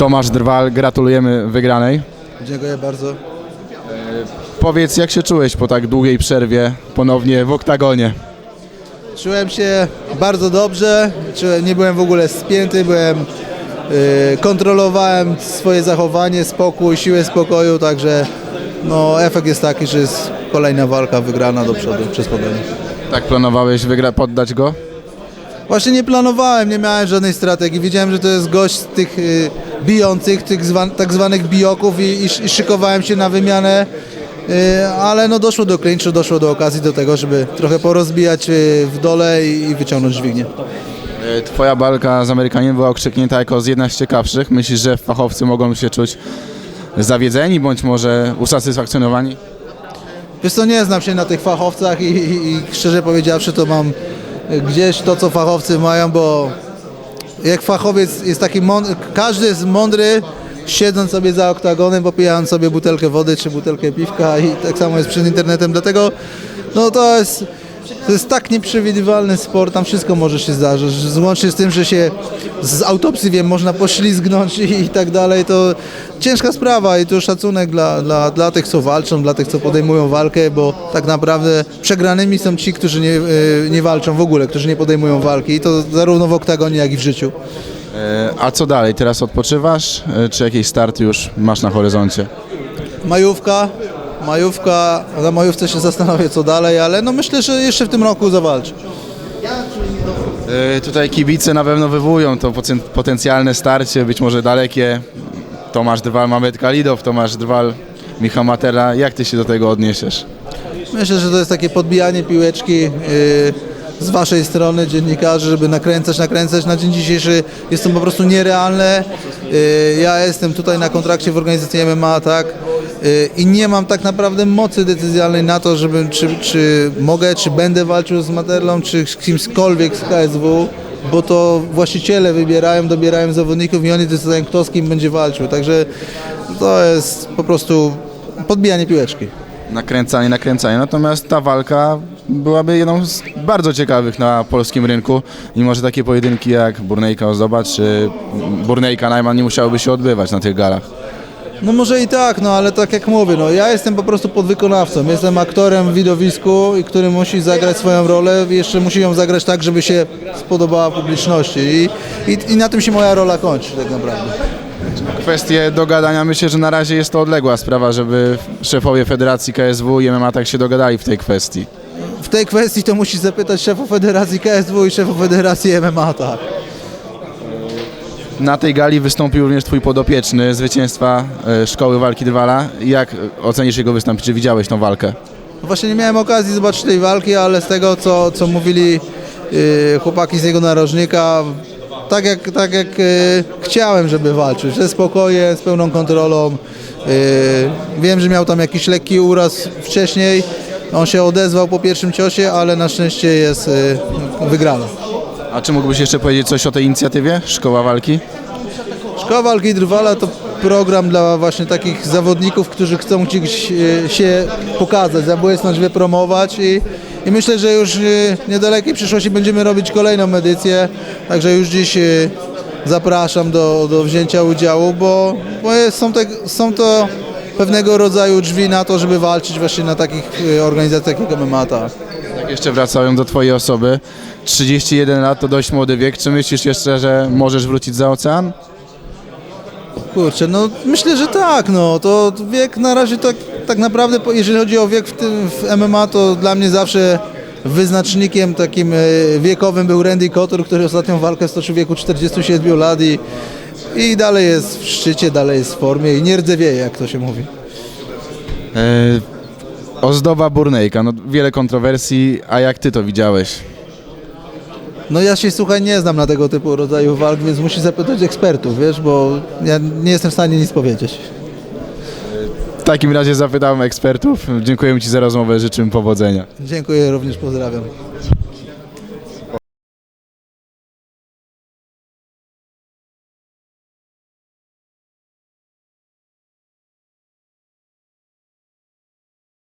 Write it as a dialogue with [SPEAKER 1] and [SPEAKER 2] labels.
[SPEAKER 1] Tomasz Drwal, gratulujemy wygranej.
[SPEAKER 2] Dziękuję bardzo.
[SPEAKER 1] Powiedz, jak się czułeś po tak długiej przerwie ponownie w oktagonie?
[SPEAKER 2] Czułem się bardzo dobrze, nie byłem w ogóle spięty, byłem, y, kontrolowałem swoje zachowanie, spokój, siłę spokoju, także no, efekt jest taki, że jest kolejna walka wygrana do przodu przez podanie.
[SPEAKER 1] Tak planowałeś wygra- poddać go?
[SPEAKER 2] Właśnie nie planowałem, nie miałem żadnej strategii. Wiedziałem, że to jest gość z tych y, bijących, tych zwan, tak zwanych bijoków i, i, i szykowałem się na wymianę, y, ale no doszło do klinczu, doszło do okazji do tego, żeby trochę porozbijać y, w dole i, wyciągnąć dźwignię.
[SPEAKER 1] E, Twoja walka z Amerykaninem była okrzyknięta jako z jedna z ciekawszych. Myślisz, że fachowcy mogą się czuć zawiedzeni bądź może usatysfakcjonowani?
[SPEAKER 2] Wiesz co, nie znam się na tych fachowcach i, i, i szczerze powiedziawszy to mam gdzieś to, co fachowcy mają, bo jak fachowiec jest taki mądry, każdy jest mądry siedząc sobie za oktagonem, popijając sobie butelkę wody czy butelkę piwka i tak samo jest przed internetem, dlatego no to jest to jest tak nieprzewidywalny sport, tam wszystko może się zdarzyć, że łącznie z tym, że się z autopsji wiem, można poślizgnąć i, i tak dalej, to ciężka sprawa i tu szacunek dla, dla, dla tych, co walczą, dla tych, co podejmują walkę, bo tak naprawdę przegranymi są ci, którzy nie, y, nie walczą w ogóle, którzy nie podejmują walki i to zarówno w oktagonie, jak i w życiu.
[SPEAKER 1] E, A co dalej? Teraz odpoczywasz? E, Czy jakieś starty już masz na horyzoncie?
[SPEAKER 2] Majówka, majówka, na majówce się zastanowię co dalej, ale no myślę, że jeszcze w tym roku zawalczę.
[SPEAKER 1] E, Tutaj kibice na pewno wywołują to poten- potencjalne starcie, być może dalekie. Tomasz Drwal, Mamet Kalidow, Tomasz Drwal, Michał Matera. Jak ty się do tego odniesiesz?
[SPEAKER 2] Myślę, że to jest takie podbijanie piłeczki yy, z waszej strony, dziennikarzy, żeby nakręcać, nakręcać. Na dzień dzisiejszy jest to po prostu nierealne. Yy, ja jestem tutaj na kontrakcie w organizacji MMA, tak? Yy, I nie mam tak naprawdę mocy decyzjalnej na to, żeby, czy, czy mogę, czy będę walczył z Materlą, czy z kimśkolwiek z KSW, bo to właściciele wybierają, dobierają zawodników i oni decydują, kto z kim będzie walczył. Także to jest po prostu podbijanie piłeczki.
[SPEAKER 1] Nakręcanie, nakręcanie. Natomiast ta walka byłaby jedną z bardzo ciekawych na polskim rynku. Mimo, że takie pojedynki jak Burnejka Ozdoba czy Burnejka Najman nie musiałyby się odbywać na tych galach.
[SPEAKER 2] No może i tak, no ale tak jak mówię, no ja jestem po prostu podwykonawcą, jestem aktorem w widowisku, i który musi zagrać swoją rolę, jeszcze musi ją zagrać tak, żeby się spodobała publiczności i, i, i na tym się moja rola kończy tak naprawdę.
[SPEAKER 1] Kwestie dogadania, myślę, że na razie jest to odległa sprawa, żeby szefowie Federacji KSW i MMA tak się dogadali w tej kwestii.
[SPEAKER 2] W tej kwestii to musisz zapytać szefów Federacji KSW i szefów Federacji MMA, tak.
[SPEAKER 1] Na tej gali wystąpił również twój podopieczny zwycięstwa e, Szkoły Walki Drwala. Jak ocenisz jego występ? Czy widziałeś tą walkę?
[SPEAKER 2] Właśnie nie miałem okazji zobaczyć tej walki, ale z tego co, co mówili yy, chłopaki z jego narożnika, tak jak, tak jak yy, chciałem, żeby walczył, ze spokojem, z pełną kontrolą. Yy, wiem, że miał tam jakiś lekki uraz wcześniej, on się odezwał po pierwszym ciosie, ale na szczęście jest wygrana.
[SPEAKER 1] A czy mógłbyś jeszcze powiedzieć coś o tej inicjatywie Szkoła Walki?
[SPEAKER 2] Szkoła Walki Drwala to program dla właśnie takich zawodników, którzy chcą gdzieś e, się pokazać, zabłysnąć, wypromować i, i myślę, że już e, w niedalekiej przyszłości będziemy robić kolejną edycję, także już dziś e, zapraszam do, do wzięcia udziału, bo, bo jest, są, te, są to pewnego rodzaju drzwi na to, żeby walczyć właśnie na takich organizacjach jak MMA. Tak.
[SPEAKER 1] Jeszcze wracają do twojej osoby. 31 lat to dość młody wiek. Czy myślisz jeszcze, że możesz wrócić za ocean?
[SPEAKER 2] Kurczę, no myślę, że tak, no to wiek na razie tak, tak naprawdę, jeżeli chodzi o wiek w, tym, w MMA, to dla mnie zawsze wyznacznikiem takim e, wiekowym był Randy Couture, który ostatnią walkę stoczył w wieku 47 lat i, i dalej jest w szczycie, dalej jest w formie i nie rdzewieje, jak to się mówi.
[SPEAKER 1] E, ozdoba Burnejka, no wiele kontrowersji, a jak ty to widziałeś?
[SPEAKER 2] No ja się, słuchaj, nie znam na tego typu rodzaju walk, więc musisz zapytać ekspertów, wiesz, bo ja nie jestem w stanie nic powiedzieć.
[SPEAKER 1] W takim razie zapytałem ekspertów. Dziękujemy ci za rozmowę, życzę powodzenia.
[SPEAKER 2] Dziękuję, również pozdrawiam.